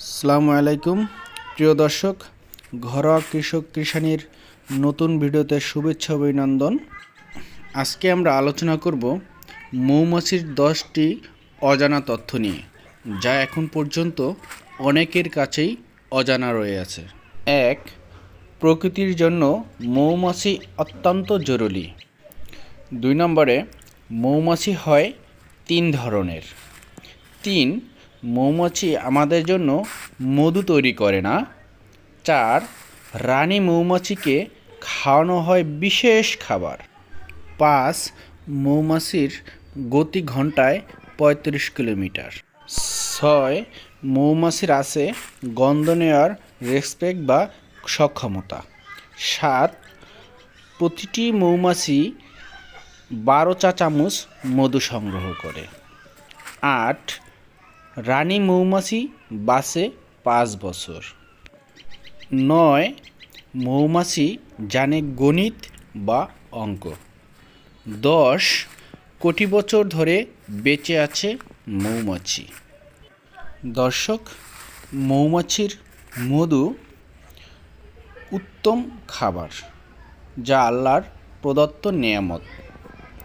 আসসালামু আলাইকুম। প্রিয় দর্শক, ঘরোয়া কৃষক কৃষানির নতুন ভিডিওতে শুভেচ্ছা অভিনন্দন। আজকে আমরা আলোচনা করব মৌমাছির দশটি অজানা তথ্য নিয়ে, যা এখন পর্যন্ত অনেকের কাছেই অজানা রয়ে আছে। এক, প্রকৃতির জন্য মৌমাছি অত্যন্ত জরুরি। দুই নম্বরে, মৌমাছি হয় তিন ধরনের। তিন মৌমাছি আমাদের জন্য মধু তৈরি করে না। চার, রানী মৌমাছিকে খাওয়ানো হয় বিশেষ খাবার। পাঁচ, মৌমাছির গতি ঘন্টায় পঁয়ত্রিশ কিলোমিটার। ছয়, মৌমাছির আছে গন্ধ নেওয়ার রেসপেক্ট বা সক্ষমতা। সাত, প্রতিটি মৌমাছি বারো চা চামচ মধু সংগ্রহ করে। আট রানী মৌমাছি বাসে পাঁচ বছর। নয়, মৌমাছি জানে গণিত বা অঙ্ক। দশ, কোটি বছর ধরে বেঁচে আছে মৌমাছি। দর্শক, মৌমাছির মধু উত্তম খাবার, যা আল্লাহর প্রদত্ত নিয়ামত।